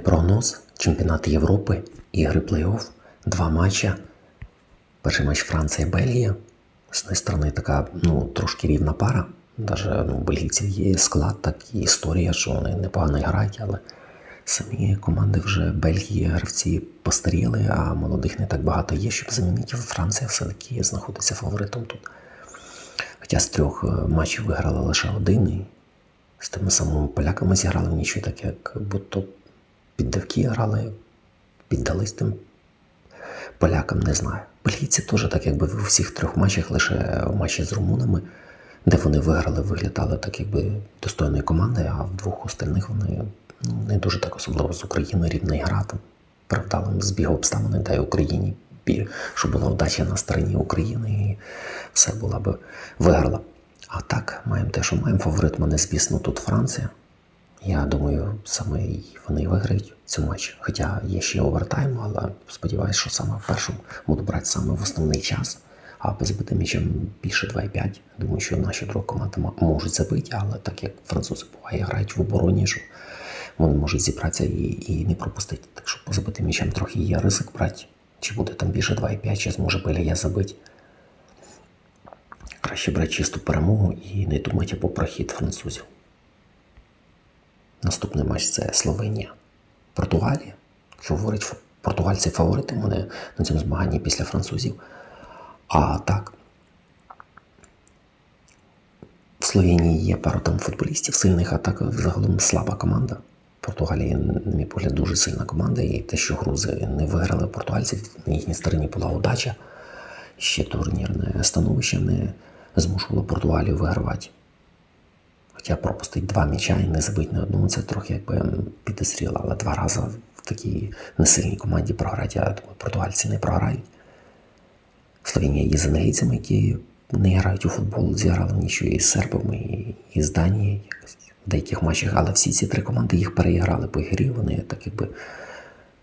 прогноз. Чемпіонат Європи, ігри плей-офф, два матча. Перший матч Франція-Бельгія. З однієї сторони така ну, трошки рівна пара. Даже ну, бельгійців є склад, так і історія, що вони непогано грають, але самі команди вже Бельгії гравці постаріли, а молодих не так багато є, щоб замінити. Франція все-таки знаходиться фаворитом тут. Хоча з трьох е, матчів виграла лише один, і з тими самими поляками зіграли в нічого, так як будто піддавки грали, піддались тим полякам, не знаю. Бельгійці теж, так якби в усіх трьох матчах, лише в матчі з румунами, де вони виграли, виглядали так, якби достойною командою, а в двох остальних вони ну, не дуже так особливо з Україною рідна гра там правдалим збігу обставини дай Україні, бі- щоб була вдача на стороні України і все була би виграла. А так, маємо те, що маємо фаворит мене, звісно, тут Франція. Я думаю, саме вони виграють цю матч. Хоча є ще овертайм, але сподіваюся, що саме в першому буду брати саме в основний час. А по забитим м'ячем більше 2,5. Думаю, що наші друга команди можуть забити, але так як французи буває, грають в обороні, що вони можуть зібратися і, і не пропустити. Так що по забитим м'ячем трохи є ризик брати. Чи буде там більше 2,5, чи зможе Белія забити. Краще брати чисту перемогу і не думати про прохід французів. Наступний матч це Словенія. Португалія. Що говорить, португальці фаворити мене на цьому змаганні після французів. А так. В Словенії є пару там футболістів сильних, а так загалом слаба команда. Португалія, на мій погляд, дуже сильна команда, і те, що грузи не виграли португальців, на їхній стороні була удача. Ще турнірне становище не змушувало Португалію вигравати. Хоча пропустить два м'яча і не забити ні одного, це трохи якби підозріло, але два рази в такій несильній команді програти, я думаю, португальці не програють. Словенія є з англійцями, які не грають у футбол, зіграли нічого і з сербами, і, і з Данією в деяких матчах, але всі ці три команди їх переіграли по грі, вони так якби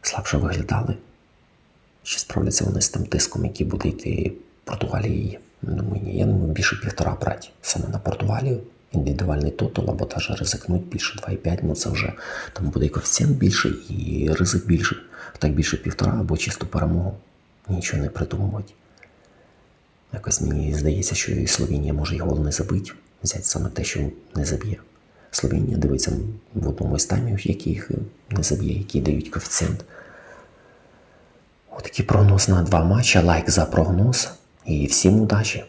слабше виглядали. Чи справляться вони з тим тиском, який буде йти Португалії? Думаю, ні. Я думаю, більше півтора брати саме на Португалію. Індивідуальний тотал, або теж ризикнуть більше 2,5, ну це вже там буде і коефіцієнт більший, і ризик більший. Так більше півтора або чисту перемогу. Нічого не придумувати. Якось мені здається, що і Словенія може гол не забити, взяти саме те, що не заб'є. Словенія дивиться в одному із таймів, яких не заб'є, які дають коефіцієнт. Отакий прогноз на два матчі. Лайк за прогноз. І всім удачі!